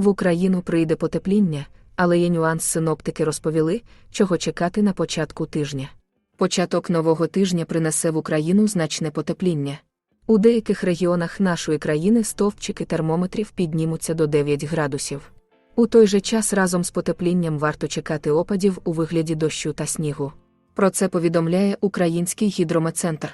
В Україну прийде потепління, але є нюанс синоптики розповіли, чого чекати на початку тижня. Початок нового тижня принесе в Україну значне потепління. У деяких регіонах нашої країни стовпчики термометрів піднімуться до 9 градусів. У той же час разом з потеплінням варто чекати опадів у вигляді дощу та снігу. Про це повідомляє Український гідрометцентр.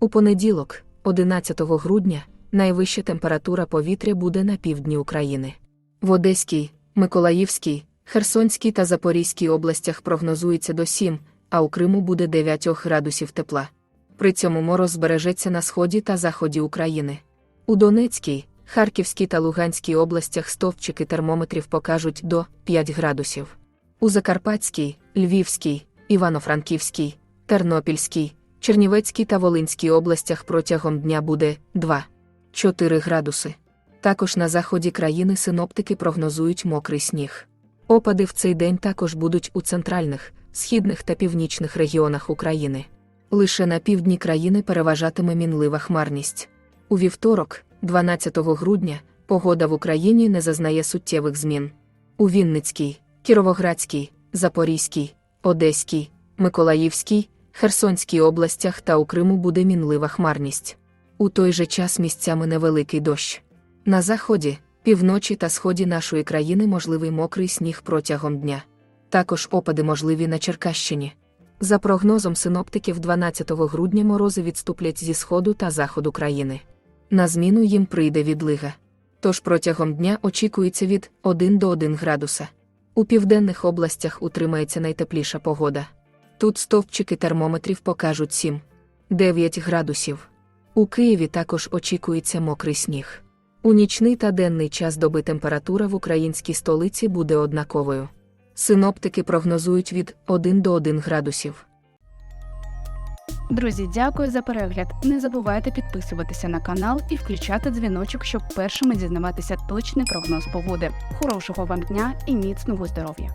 У понеділок, 11 грудня, найвища температура повітря буде на півдні України. В Одеській, Миколаївській, Херсонській та Запорізькій областях прогнозується до 7, а у Криму буде 9 градусів тепла. При цьому мороз збережеться на сході та заході України. У Донецькій, Харківській та Луганській областях стовпчики термометрів покажуть до 5 градусів. У Закарпатській, Львівській, Івано-Франківській, Тернопільській, Чернівецькій та Волинській областях протягом дня буде 2-4 градуси. Також на заході країни синоптики прогнозують мокрий сніг. Опади в цей день також будуть у центральних, східних та північних регіонах України. Лише на півдні країни переважатиме мінлива хмарність. У вівторок, 12 грудня, погода в Україні не зазнає суттєвих змін. У Вінницькій, Кіровоградській, Запорізькій, Одеській, Миколаївській, Херсонській областях та у Криму буде мінлива хмарність. У той же час місцями невеликий дощ. На заході, півночі та сході нашої країни можливий мокрий сніг протягом дня. Також опади можливі на Черкащині. За прогнозом синоптиків 12 грудня морози відступлять зі сходу та заходу країни. На зміну їм прийде відлига. Тож протягом дня очікується від 1 до 1 градуса. У південних областях утримається найтепліша погода. Тут стовпчики термометрів покажуть 7-9 градусів. У Києві також очікується мокрий сніг. У нічний та денний час доби температура в українській столиці буде однаковою. Синоптики прогнозують від 1 до 1 градусів. Друзі, дякую за перегляд. Не забувайте підписуватися на канал і включати дзвіночок, щоб першими дізнаватися точний прогноз погоди. Хорошого вам дня і міцного здоров'я!